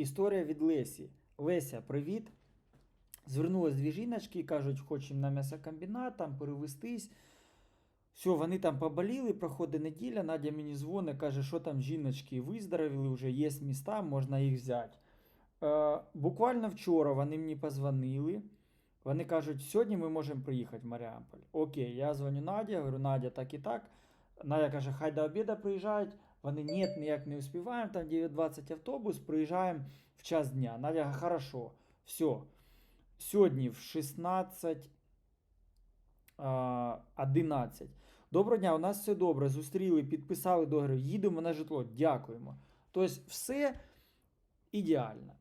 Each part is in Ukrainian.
Історія від Лесі. Леся, привіт. Звернулись дві жіночки, кажуть, хочемо на м'ясокомбінат, там перевестись. Все, вони там поболіли, проходить неділя. Надя мені дзвонить, каже, що там жіночки виздоровіли, вже є міста, можна їх взяти. Е, буквально вчора вони мені позвонили. Вони кажуть, сьогодні ми можемо приїхати в Маріамполь. Окей, я дзвоню Наді, говорю, Надя, так і так. Надя каже, хай до обіду приїжджають. Вони ні, ніяк не успіваємо, там 9.20 автобус, приїжджаємо в час дня. Надя хорошо, все. Сьогодні в 16 11. Доброго дня, у нас все добре. Зустріли, підписали договір, їдемо на житло. Дякуємо. Тобто, все ідеально.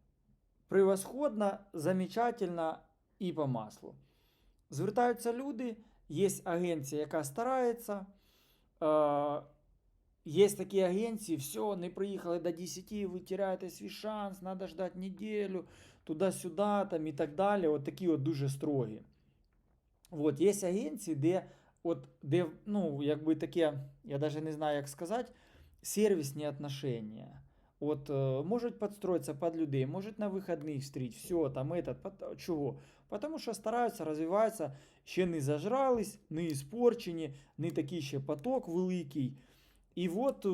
Превосходно, замечательно і по маслу. Звертаються люди, є агенція, яка старається. Е, Є такі агенції, все, не приїхали до 10, ви теряєте свій шанс, треба ждати неділю, туди-сюди там, і так далі. От такі от дуже строгі. От, є агенції, де, от, де ну, якби таке, я навіть не знаю, як сказати, сервісні отношения. От, е, можуть підстроїтися під людей, можуть на вихідних встріч, все, там, этот, чого? Тому що стараються, розвиваються, ще не зажрались, не іспорчені, не такий ще поток великий. І от е,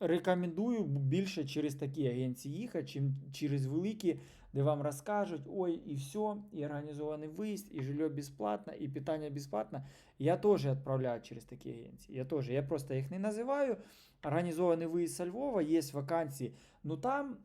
рекомендую більше через такі агенції їхати, чим через великі, де вам розкажуть, ой, і все, і організований виїзд, і жилье безплатно, і питання безплатно. Я теж відправляю через такі агенції. Я теж, я просто їх не називаю. Організований виїзд со Львова, є вакансії, ну там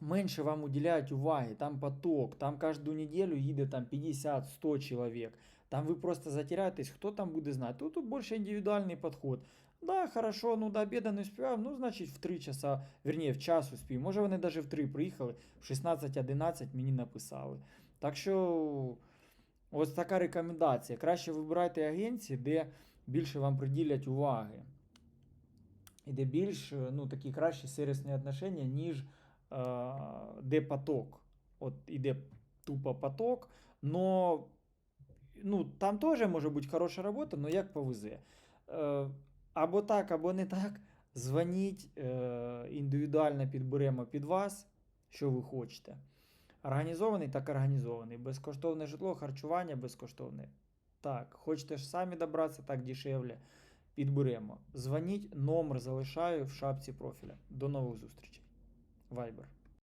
менше вам уделяють уваги, там поток, там кожну неділю їде там 50-100 чоловік. Там ви просто затеряєтесь, хто там буде знати. Тут, тут більше індивідуальний підход. Да, хорошо, ну до обіду не успівав, ну, значить, в 3 часа, вірні, в час успів. Може, вони навіть в 3 приїхали, в 16-11 мені написали. Так що, ось така рекомендація. Краще вибирайте агенції, де більше вам приділять уваги. І де більш ну, такі кращі сервісні отношення, ніж е, де поток. От іде тупо поток, но ну, там теж може бути хороша робота, але як повезе. Е, або так, або не так. Дзвоніть, е, індивідуально підберемо під вас, що ви хочете. Організований, так організований. Безкоштовне житло, харчування безкоштовне. Так, хочете ж самі добратися, так дешевле. Підберемо. Дзвоніть, номер залишаю в шапці профіля. До нових зустрічей. Viber.